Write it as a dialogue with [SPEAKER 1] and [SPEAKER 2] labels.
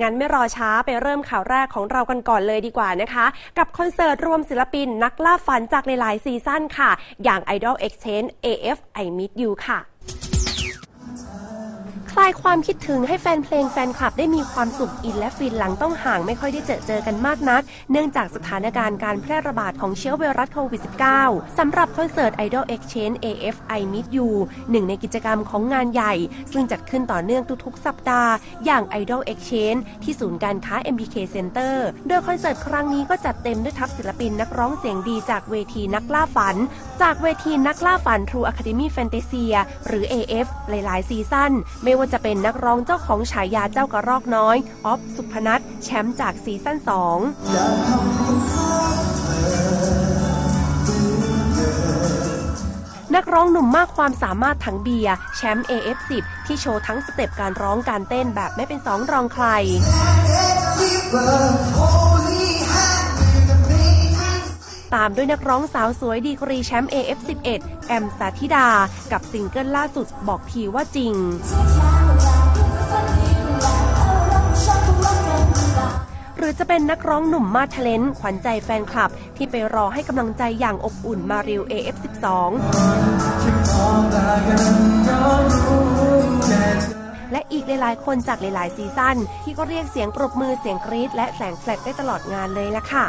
[SPEAKER 1] งั้นไม่รอช้าไปเริ่มข่าวแรกของเรากันก่อนเลยดีกว่านะคะ กับคอนเสิร์ตรวมศิลปินนักล่าฝันจากหลายๆซีซั่นค่ะ อย่าง Idol Exchange AF I Meet You ค่ะายความคิดถึงให้แฟนเพลงแฟนคลับได้มีความสุขอินและฟินหลังต้องห่างไม่ค่อยได้เจอเจอกันมากนัก เนื่องจากสถานการณ์การแพร่ระบาดของเชื้อไวรัสโควิด -19 สำหรับคอนเสิร์ต Idol Exchange AF I Meet You หนึ่งในกิจกรรมของงานใหญ่ ซึ่งจัดขึ้นต่อเนื่องทุกๆ สัปดาห์ อย่าง Idol Exchange ที่ศูนย์การค้า MBK Center โดยคอนเสิร์ตครั้งนี้ก็จัดเต็มด้วยทัพศิลปินนักร้องเสียงดีจากเวทีนักล่าฝัน จากเวทีนักล่าฝัน True Academy Fantasia หรือ AF หลาย ๆ ซีซั่น ไม่ว่าจะเป็นนักร้องเจ้าของฉายาเจ้ากระรอกน้อย ออฟสุพนัทแชมป์จากซีซั่น 2นักร้องหนุ่มมากความสามารถทั้งเบียร์แชมป์ AF10 ที่โชว์ทั้งสเต็ปการร้องการเต้นแบบไม่เป็นสองรองใคร ตามด้วยนักร้องสาวสวยดีกรีแชมป์ AF11 แอมสาธิดา กับซิงเกิลล่าสุดบอกทีว่าจริงหรือจะเป็นนักร้องหนุ่มมาเทเลนต์ขวัญใจแฟนคลับ ที่ไปรอให้กำลังใจอย่างอบอุ่นมาริว AF12 และอีกหลาย ๆ คนจากหลาย ๆ ซีซั่นที่ก็เรียกเสียงปรบมือเสียงกรี๊ดและแสงแฟลกได้ตลอดงานเลยล่ะค่ะ